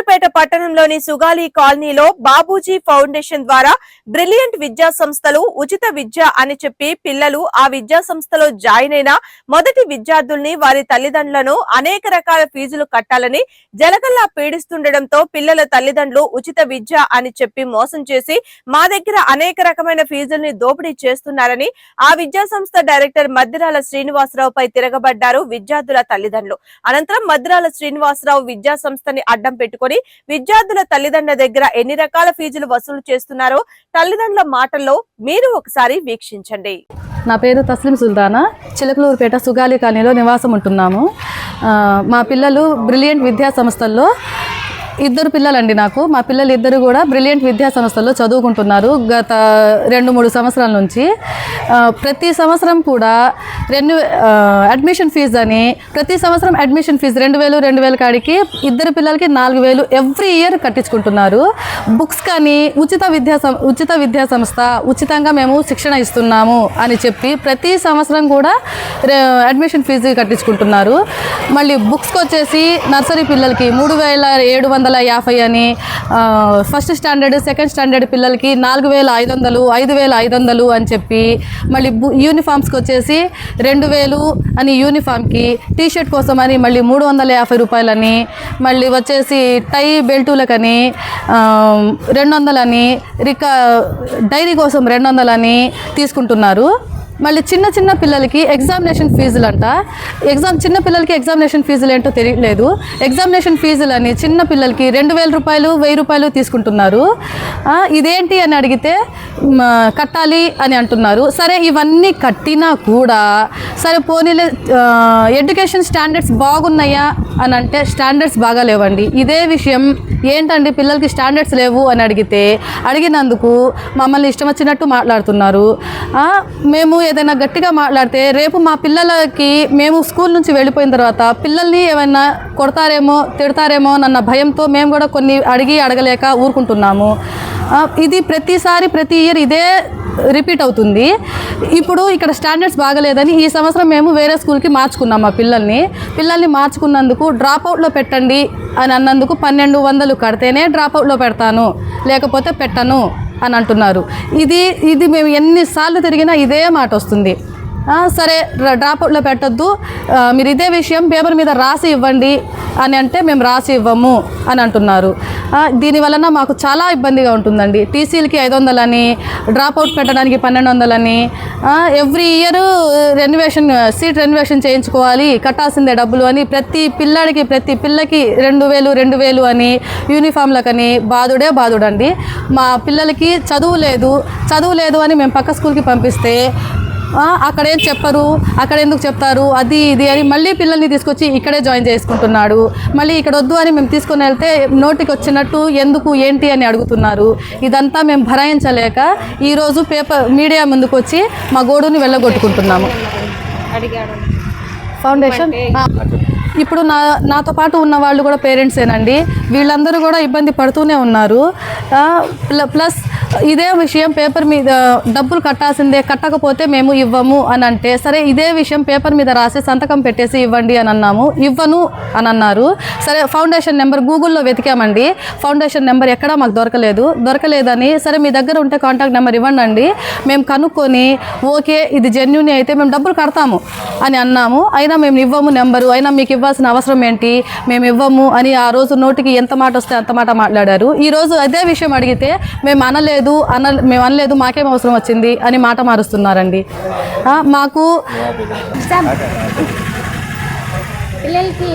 చిలకలూరుపేట పట్టణంలోని సుగాలి కాలనీలో బాబూజీ ఫౌండేషన్ ద్వారా బ్రిలియంట్ విద్యా సంస్థలు ఉచిత విద్య అని చెప్పి పిల్లలు ఆ విద్యా సంస్థలో జాయిన్ అయిన మొదటి విద్యార్థుల్ని వారి తల్లిదండ్రులను అనేక రకాల ఫీజులు కట్టాలని జలగల్లా పీడిస్తుండటంతో పిల్లల తల్లిదండ్రులు ఉచిత విద్య అని చెప్పి మోసం చేసి మా దగ్గర అనేక రకమైన ఫీజుల్ని దోపిడీ చేస్తున్నారని ఆ విద్యా సంస్థ డైరెక్టర్ మద్దిరాల శ్రీనివాసరావుపై తిరగబడ్డారు విద్యార్థుల తల్లిదండ్రులు. అనంతరం మద్దిరాల శ్రీనివాసరావు విద్యా సంస్థని అడ్డం పెట్టుకుని విద్యార్థుల తల్లిదండ్రుల దగ్గర ఎన్ని రకాల ఫీజులు వసూలు చేస్తున్నారో తల్లిదండ్రుల మాటల్లో మీరు ఒకసారి వీక్షించండి. నా పేరు తస్లిం సుల్తానా. చిలకలూరుపేట సుగాలి కాలనీలో నివాసం ఉంటున్నాము. మా పిల్లలు బ్రిలియంట్ విద్యా సంస్థల్లో ఇద్దరు పిల్లలండి నాకు. మా పిల్లలు ఇద్దరు కూడా బ్రిలియంట్ విద్యా సంస్థల్లో చదువుకుంటున్నారు గత రెండు మూడు సంవత్సరాల నుంచి. ప్రతి సంవత్సరం కూడా రెండు అడ్మిషన్ ఫీజు అని ప్రతి సంవత్సరం అడ్మిషన్ ఫీజు రెండు వేలు రెండు వేల కాడికి ఇద్దరు పిల్లలకి నాలుగు వేలు ఎవ్రీ ఇయర్ కట్టించుకుంటున్నారు. బుక్స్ కానీ ఉచిత విద్యా సం- ఉచిత విద్యా సంస్థ ఉచితంగా మేము శిక్షణ ఇస్తున్నాము అని చెప్పి ప్రతి సంవత్సరం కూడా అడ్మిషన్ ఫీజు కట్టించుకుంటున్నారు. మళ్ళీ బుక్స్కి వచ్చేసి నర్సరీ పిల్లలకి మూడు వేల ఏడు వందల యాభై అని ఫస్ట్ స్టాండర్డ్ సెకండ్ స్టాండర్డ్ పిల్లలకి నాలుగు వేల ఐదు వందలు ఐదు వేల ఐదు వందలు అని చెప్పి మళ్ళీ బు యూనిఫామ్స్కి వచ్చేసి రెండు వేలు అని యూనిఫామ్కి టీ షర్ట్ కోసం అని మళ్ళీ మూడు వందల యాభై రూపాయలని మళ్ళీ వచ్చేసి టై బెల్టులకని రెండు వందలని రికా డైరీ కోసం రెండు వందలని తీసుకుంటున్నారు. మళ్ళీ చిన్న చిన్న పిల్లలకి ఎగ్జామినేషన్ ఫీజులు అంట ఎగ్జామ్ చిన్న పిల్లలకి ఎగ్జామినేషన్ ఫీజులు ఏంటో తెలియలేదు ఎగ్జామినేషన్ ఫీజులు అని చిన్న పిల్లలకి రెండు వేల రూపాయలు వెయ్యి రూపాయలు తీసుకుంటున్నారు. ఇదేంటి అని అడిగితే కట్టాలి అని అంటున్నారు. సరే ఇవన్నీ కట్టినా కూడా సరే పోనీలే ఎడ్యుకేషన్ స్టాండర్డ్స్ బాగున్నాయా అని అంటే స్టాండర్డ్స్ బాగా లేవండి. ఇదే విషయం ఏంటండి పిల్లలకి స్టాండర్డ్స్ లేవు అని అడిగితే అడిగినందుకు మమ్మల్ని ఇష్టం వచ్చినట్టు మాట్లాడుతున్నారు. మేము ఏదైనా గట్టిగా మాట్లాడితే రేపు మా పిల్లలకి మేము స్కూల్ నుంచి వెళ్ళిపోయిన తర్వాత పిల్లల్ని ఏమైనా కొడతారేమో తిడతారేమో అన్న భయంతో మేము కూడా కొన్ని అడిగి అడగలేక ఊరుకుంటున్నాము. ఇది ప్రతిసారి ప్రతి ఇయర్ ఇదే రిపీట్ అవుతుంది. ఇప్పుడు ఇక్కడ స్టాండర్డ్స్ బాగలేదని ఈ సంవత్సరం మేము వేరే స్కూల్కి మార్చుకున్నాం మా పిల్లల్ని. పిల్లల్ని మార్చుకున్నందుకు డ్రాప్ అవుట్లో పెట్టండి అని అన్నందుకు పన్నెండు వందలు కడితేనే డ్రాప్ అవుట్లో పెడతాను. లేకపోతే పెట్టను. అని అంటున్నారు. ఇది ఇది మేము ఎన్నిసార్లు తిరిగినా ఇదే మాట వస్తుంది. సరే డ్రాప్లో డ్రాప్ అవుట్లో పెట్టొద్దు. మీరు ఇదే విషయం పేపర్ మీద రాసి ఇవ్వండి అని అంటే మేము రాసి ఇవ్వము అని అంటున్నారు. దీనివలన దీని వలన మాకు చాలా ఇబ్బందిగా ఉంటుందండి. టీసీలకి ఐదు వందలని డ్రాప్ అవుట్ పెట్టడానికి పన్నెండు వందలని every year renovation seat renovation చేయించుకోవాలి కట్టాల్సిందే డబ్బులు అని ప్రతి పిల్లాడికి ప్రతి పిల్లకి రెండు వేలు రెండు వేలు అని యూనిఫామ్లకని బాధుడే బాధుడండి. మా పిల్లలకి చదువు లేదు చదువు లేదు అని మేము పక్క స్కూల్కి పంపిస్తే అక్కడ ఏం చెప్పరు? అక్కడ ఎందుకు చెప్తారు? అది ఇది అని మళ్ళీ పిల్లల్ని తీసుకొచ్చి ఇక్కడే జాయిన్ చేసుకుంటున్నాడు. మళ్ళీ ఇక్కడ వద్దు అని మేము తీసుకొని వెళ్తే నోటికి వచ్చినట్టు ఎందుకు ఏంటి అని అడుగుతున్నారు. ఇదంతా మేము భరాయించలేక ఈరోజు పేపర్ మీడియా ముందుకు వచ్చి మా గోడుని వెళ్ళగొట్టుకుంటున్నాము. ఫౌండేషన్? ఇప్పుడు నా నాతో పాటు ఉన్న వాళ్ళు కూడా పేరెంట్సేనండి. వీళ్ళందరూ కూడా ఇబ్బంది పడుతూనే ఉన్నారు. ప్లస్ ఇదే విషయం పేపర్ మీద డబ్బులు కట్టాల్సిందే కట్టకపోతే మేము ఇవ్వము అని అంటే సరే ఇదే విషయం పేపర్ మీద రాసి సంతకం పెట్టేసి ఇవ్వండి అని అన్నాము. ఇవ్వను అని అన్నారు. సరే ఫౌండేషన్ నెంబర్ గూగుల్లో వెతికామండి. ఫౌండేషన్ నెంబర్ ఎక్కడా మాకు దొరకలేదు. దొరకలేదని సరే మీ దగ్గర ఉంటే కాంటాక్ట్ నెంబర్ ఇవ్వండి అండి మేము కనుక్కొని ఓకే ఇది జెన్యున్ అయితే మేము డబ్బులు కడతాము అని అన్నాము. అయినా మేము ఇవ్వము నెంబరు. అయినా మీకు ఇవ్వాల్సిన అవసరం ఏంటి? మేము ఇవ్వము అని ఆ రోజు నోటికి ఎంత మాట వస్తే అంత మాట మాట్లాడారు. ఈరోజు అదే విషయం అడిగితే మేము అనలేదు. అన మేము అనలేదు మాకేం అవసరం వచ్చింది అని మాట మారుస్తున్నారండి. మాకు పిల్లలకి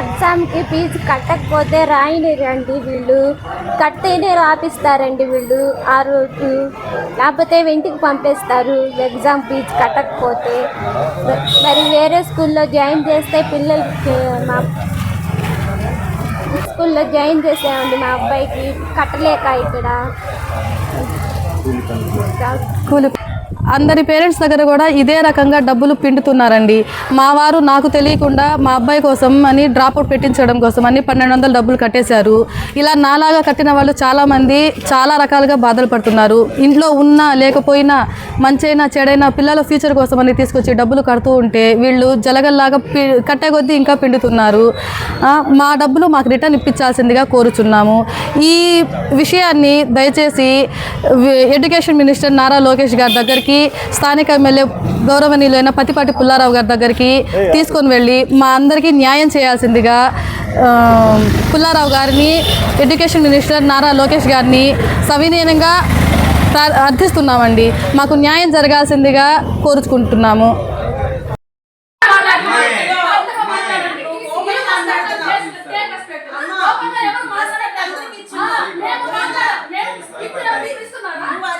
ఎగ్జామ్కి ఫీజు కట్టకపోతే రాయనిరండి వీళ్ళు. కట్టేనే రాపిస్తారండి వీళ్ళు ఆ రోజు. లేకపోతే ఇంటికి పంపేస్తారు ఎగ్జామ్ ఫీజు కట్టకపోతే. మరి వేరే స్కూల్లో జాయిన్ చేస్తే పిల్లలకి మా స్కూల్లో జాయిన్ చేసామండి మా అబ్బాయికి కట్టలేక ఇక్కడ. కూలి అందరి పేరెంట్స్ దగ్గర కూడా ఇదే రకంగా డబ్బులు పిండుతున్నారండి. మా వారు నాకు తెలియకుండా మా అబ్బాయి కోసం అని డ్రాప్ అవుట్ పెట్టించడం కోసం అని పన్నెండు వందలు డబ్బులు కట్టేశారు. ఇలా నాలాగా కట్టిన వాళ్ళు చాలామంది చాలా రకాలుగా బాధలు పడుతున్నారు. ఇంట్లో ఉన్నా లేకపోయినా మంచైనా చెడైనా పిల్లల ఫ్యూచర్ కోసం అని తీసుకొచ్చి డబ్బులు కడుతూ ఉంటే వీళ్ళు జలగల్లాగా పి కట్టే కొద్దీ ఇంకా పిండుతున్నారు. మా డబ్బులు మాకు రిటర్న్ ఇప్పించాల్సిందిగా కోరుచున్నాము. ఈ విషయాన్ని దయచేసి ఎడ్యుకేషన్ మినిస్టర్ నారా లోకేష్ గారి దగ్గరికి స్థానిక ఎమ్మెల్యే గౌరవనీయులైన పతిపాటి పుల్లారావు గారి దగ్గరికి తీసుకొని వెళ్ళి మా అందరికీ న్యాయం చేయాల్సిందిగా పుల్లారావు గారిని ఎడ్యుకేషన్ మినిస్టర్ నారా లోకేష్ గారిని సవినీయంగా అర్థిస్తున్నామండి. మాకు న్యాయం జరగాల్సిందిగా కోరుచుకుంటున్నాము. ఎందుకు